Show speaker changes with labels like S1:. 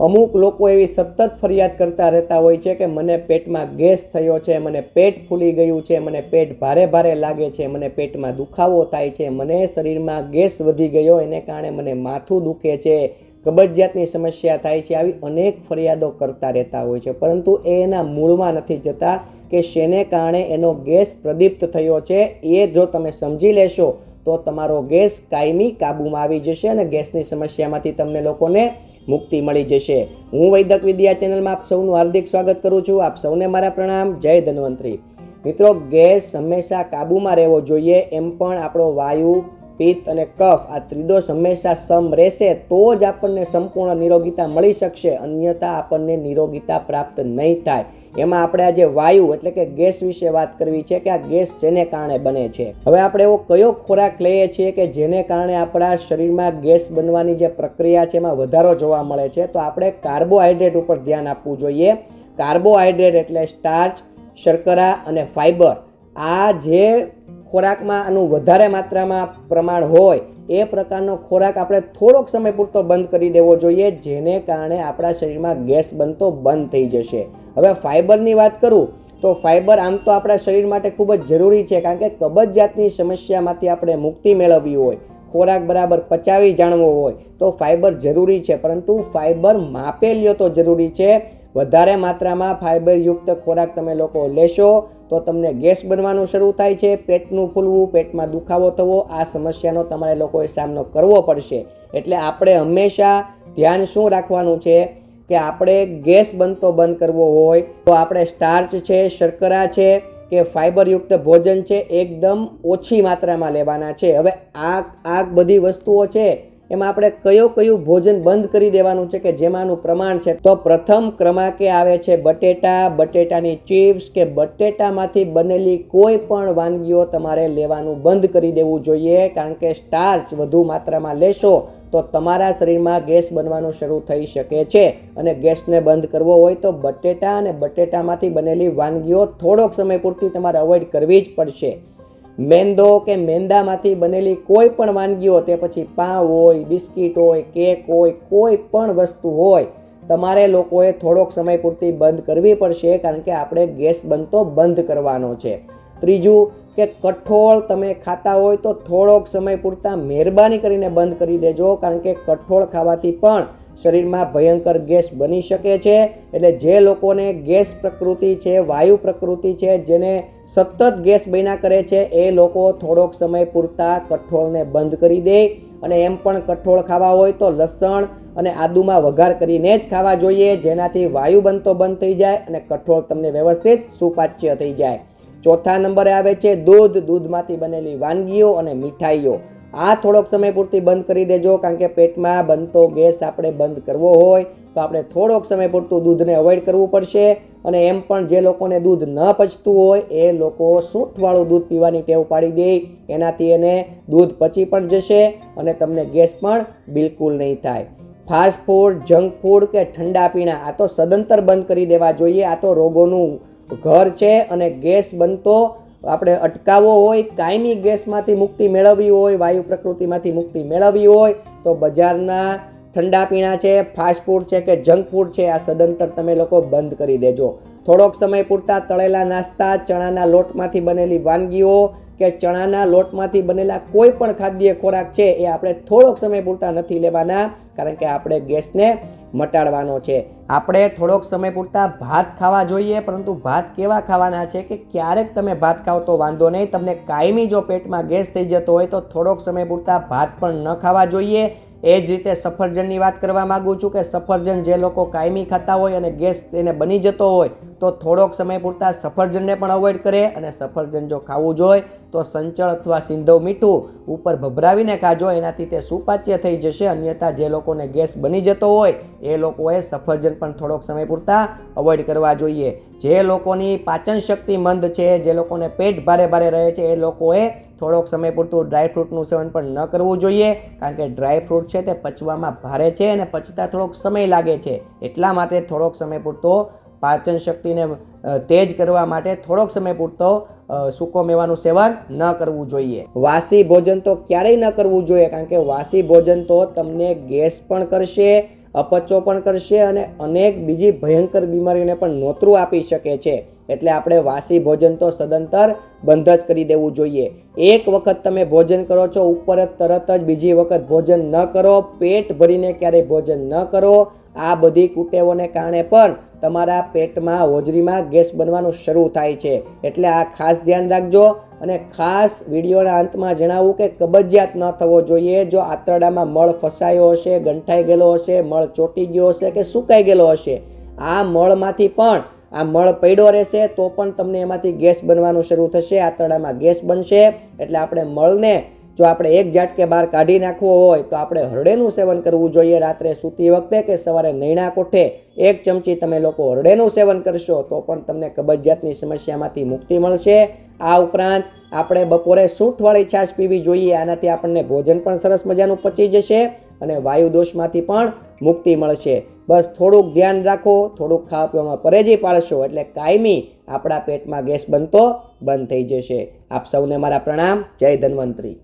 S1: અમુક લોકો એવી સતત ફરિયાદ કરતા રહેતા હોય છે કે મને પેટમાં ગેસ થયો છે, મને પેટ ફૂલી ગયું છે, મને પેટ ભારે ભારે લાગે છે, મને પેટમાં દુખાવો થાય છે, મને શરીરમાં ગેસ વધી ગયો, એને કારણે મને માથું દુખે છે, કબજિયાતની સમસ્યા થાય છે, આવી અનેક ફરિયાદો કરતા રહેતા હોય છે. પરંતુ એ એના મૂળમાં નથી જતા કે શેને કારણે એનો ગેસ પ્રદીપ્ત થયો છે. એ જો તમે સમજી લેશો તો તમારો ગેસ કાયમી કાબૂમાં આવી જશે અને ગેસની સમસ્યામાંથી તમને લોકોને મુક્તિ મળી જશે. હું વૈદક વિદ્યા ચેનલમાં આપ સૌનું હાર્દિક સ્વાગત કરું છું. આપ સૌને મારા પ્રણામ. જય ધન્વંતરી. મિત્રો, ગેસ હંમેશા કાબૂમાં રહેવો જોઈએ એમ પણ આપણો વાયુ પિત્ત અને કફ આ ત્રિદોષ હંમેશા સમ રહેશે, તો જ આપણને સંપૂર્ણ નિરોગીતા મળી શકશે. અન્યથા આપણને નિરોગીતા પ્રાપ્ત નહીં થાય. એમાં આપણે આજે વાયુ એટલે કે ગેસ વિશે વાત કરવી છે કે આ ગેસ જેને કારણે બને છે. હવે આપણે એવો કયો ખોરાક લઈએ છીએ કે જેને કારણે આપણા શરીરમાં ગેસ બનવાની જે પ્રક્રિયા છે એમાં વધારો જોવા મળે છે? તો આપણે કાર્બોહાઈડ્રેટ ઉપર ધ્યાન આપવું જોઈએ. કાર્બોહાઈડ્રેટ એટલે સ્ટાર્ચ, શર્કરા અને ફાઈબર. આ જે ખોરાકમાં આનું વધારે માત્રામાં પ્રમાણ હોય, એ પ્રકારનો ખોરાક આપણે થોડોક સમય પૂરતો બંધ કરી દેવો જોઈએ, જેને કારણે આપણા શરીરમાં ગેસ બનતો બંધ થઈ જશે. હવે ફાઇબરની વાત કરું, તો ફાઇબર આમ તો આપણા શરીર માટે ખૂબ જ જરૂરી છે, કારણ કે કબજિયાતની સમસ્યામાંથી આપણે મુક્તિ મેળવવી હોય, ખોરાક બરાબર પચાવી જાણવો હોય, તો ફાઇબર જરૂરી છે. પરંતુ ફાઇબર માપેલ્યો તો જરૂરી છે. વધારે માત્રામાં ફાઇબરયુક્ત ખોરાક તમે લોકો લેશો તો તમને ગેસ બનવાનું શરૂ થાય છે, પેટનું ફૂલવું, પેટમાં દુખાવો થવો, આ સમસ્યાનો તમારે લોકોએ સામનો કરવો પડશે. એટલે આપણે હંમેશા ધ્યાન શું રાખવાનું છે કે આપણે ગેસ બનતો બંધ કરવો હોય, તો આપણે સ્ટાર્ચ છે, શર્કરા છે કે ફાઈબરયુક્ત ભોજન છે, એકદમ ઓછી માત્રામાં લેવાના છે. હવે આ આ બધી વસ્તુઓ છે એમાં આપણે કયો કયું ભોજન બંધ કરી દેવાનું છે કે જેમાંનું પ્રમાણ છે? તો પ્રથમ ક્રમાંકે આવે છે બટેટા, બટેટાની ચિપ્સ કે બટેટામાંથી બનેલી કોઈ પણ વાનગીઓ તમારે લેવાનું બંધ કરી દેવું જોઈએ. કારણ કે સ્ટાર્ચ વધુ માત્રામાં લેશો તો તમારા શરીરમાં ગેસ બનવાનું શરૂ થઈ શકે છે. અને ગેસને બંધ કરવો હોય તો બટેટા અને બટેટામાંથી બનેલી વાનગીઓ થોડોક સમય પૂરતી તમારે અવોઇડ કરવી જ પડશે. મેંદો કે મેંદામાંથી બનેલી કોઈ પણ વાનગીઓ, તે પછી પાવ હોય, બિસ્કિટ હોય, કેક હોય, કોઈ પણ વસ્તુ હોય, તમારે લોકોએ થોડોક સમય પૂરતી બંધ કરવી પડશે, કારણ કે આપણે ગેસ બનતો બંધ કરવાનો છે. ત્રીજું કે કઠોળ તમે ખાતા હોય તો થોડોક સમય પૂરતા મહેરબાની કરીને બંધ કરી દેજો, કારણ કે કઠોળ ખાવાથી પણ શરીરમાં ભયંકર ગેસ બની શકે છે, એટલે જે લોકોને ગેસ પ્રકૃતિ છે, વાયુ પ્રકૃતિ છે, જેને સતત ગેસ બન્યા કરે છે, એ લોકો થોડોક સમય પૂરતા કઠોળને બંધ કરી દે અને એમ પણ કઠોળ ખાવા હોય તો લસણ અને આદુમાં વઘાર કરીને જ ખાવા જોઈએ, જેનાથી વાયુ બનતો બંધ થઈ જાય અને કઠોળ તમને વ્યવસ્થિત સુપાચ્ય થઈ જાય. ચોથા નંબરે આવે છે દૂધ. દૂધમાંથી બનેલી વાનગીઓ અને મીઠાઈઓ. આ થોડોક સમય પૂરતી બંધ કરી દેજો, કારણ કે પેટમાં બનતો ગેસ આપણે બંધ કરવો હોય, તો આપણે થોડોક સમય પૂરતું દૂધને અવોઇડ કરવું પડશે. અને એમ પણ જે લોકોને દૂધ ન પચતું હોય, એ લોકો સૂંઠવાળું દૂધ પીવાની ટેવ પાડી દે. એનાથી એને દૂધ પચી પણ જશે અને તમને ગેસ પણ બિલકુલ નહીં થાય. ફાસ્ટ ફૂડ, જંક ફૂડ કે ઠંડા પીણા, આ તો સદંતર બંધ કરી દેવા જોઈએ. આ તો રોગોનું ઘર છે અને ગેસ બનતો આપણે અટકાવવો હોય, કાયમી ગેસમાંથી મુક્તિ મેળવવી હોય, વાયુ પ્રકૃતિમાંથી મુક્તિ મેળવવી હોય, તો બજારના ઠંડા પીણા છે ફાસ્ટ ફૂડ છે કે જંક ફૂડ છે, આ સદંતર તમે લોકો બંધ કરી દેજો. થોડોક સમય પૂરતા તળેલા નાસ્તા, ચણાના લોટમાંથી બનેલી વાનગીઓ કે ચણાના લોટમાંથી બનેલા કોઈ પણ ખાદ્ય ખોરાક છે એ આપણે થોડોક સમય પૂરતા નથી લેવાના, કારણ કે આપણે ગેસને મટાડવાનો છે. આપણે થોડોક સમય પૂરતા ભાત ખાવા જોઈએ, પરંતુ ભાત કેવા ખાવાના છે કે ક્યારેક તમે ભાત ખાઓ તો વાંધો નહીં. તમને કાયમી જો પેટમાં ગેસ થઈ જતો હોય તો થોડોક સમય પૂરતા ભાત પણ ન ખાવા જોઈએ. એ જ રીતે સફરજનની વાત કરવા માગું છું કે સફરજન જે લોકો કાયમી ખાતા હોય અને ગેસ એને બની જતો હોય, તો થોડોક સમય પૂરતા સફરજનને પણ અવોઇડ કરે અને સફરજન જો ખાવું જોઈએ તો સંચળ અથવા સિંધવ મીઠું ઉપર ભભરાવીને ખાજો એનાથી તે સુપાચ્ય થઈ જશે. અન્યથા જે લોકોને ગેસ બની જતો હોય, એ લોકોએ સફરજન પણ થોડોક સમય પૂરતા અવોઇડ કરવા જોઈએ. જે લોકોની પાચન શક્તિ મંદ છે, જે લોકોને પેટ ભારે ભારે રહે છે, એ લોકોએ થોડોક સમય પૂરતું ડ્રાયફ્રૂટનું સેવન પણ ન કરવું જોઈએ, કારણ કે ડ્રાયફ્રૂટ છે તે પચવામાં ભારે છે અને પચતા થોડોક સમય લાગે છે. એટલા માટે થોડોક સમય પૂરતો પાચન શક્તિને તેજ કરવા માટે થોડોક સમય પૂરતો સૂકો મેવાનું સેવન ન કરવું જોઈએ. વાસી ભોજન તો ક્યારેય ન કરવું જોઈએ, કારણ કે વાસી ભોજન તો તમને ગેસ પણ કરશે, અપચો પણ કરશે અને અનેક બીજી ભયંકર બીમારીઓને પણ નોતરું આપી શકે છે. એટલે આપણે વાસી ભોજન તો સદંતર બંધ જ કરી દેવું જોઈએ. એક વખત તમે ભોજન કરો છો, ઉપર જ, તરત જ બીજી વખત ભોજન ન કરો, પેટ ભરીને ક્યારેય ભોજન ન કરો. આ બધી કુટેવોને કારણે પણ તમારા પેટમાં, હોજરીમાં ગેસ બનવાનું શરૂ થાય છે. એટલે આ ખાસ ધ્યાન રાખજો અને ખાસ વિડીયોના અંતમાં જણાવું કે કબજિયાત ન થવો જોઈએ. જો આંતરડામાં મળ ફસાયો હશે, ગંઠાઈ ગયેલો હશે, મળ ચોટી ગયો હશે કે સુકાઈ ગયેલો હશે, આ મળમાંથી પણ આ મળ પડ્યો રહેશે, તો પણ તમને એમાંથી ગેસ બનવાનું શરૂ થશે. આંતરડામાં ગેસ બનશે, એટલે આપણે મળને જો આપણે એક ઝાટકે બહાર કાઢી નાખવો હોય, તો આપણે હરડેનું સેવન કરવું જોઈએ. રાત્રે સૂતી વખતે કે સવારે નૈણા કોઠે એક ચમચી તમે લોકો હરડેનું સેવન કરશો, તો પણ તમને કબજિયાતની સમસ્યામાંથી મુક્તિ મળશે. આ ઉપરાંત આપણે બપોરે સૂંઠવાળી છાશ પીવી જોઈએ. આનાથી આપણને ભોજન પણ સરસ મજાનું પચી જશે. અને વાયુ દોષમાંથી પણ મુક્તિ મળશે. બસ થોડુંક ધ્યાન રાખો, થોડુંક ખાવા પીવામાં પરેજી પાળશો એટલે કાયમી આપણા પેટમાં ગેસ બનતો બંધ થઈ જશે. આપ સૌને મારા પ્રણામ. જય ધન્વંતરી.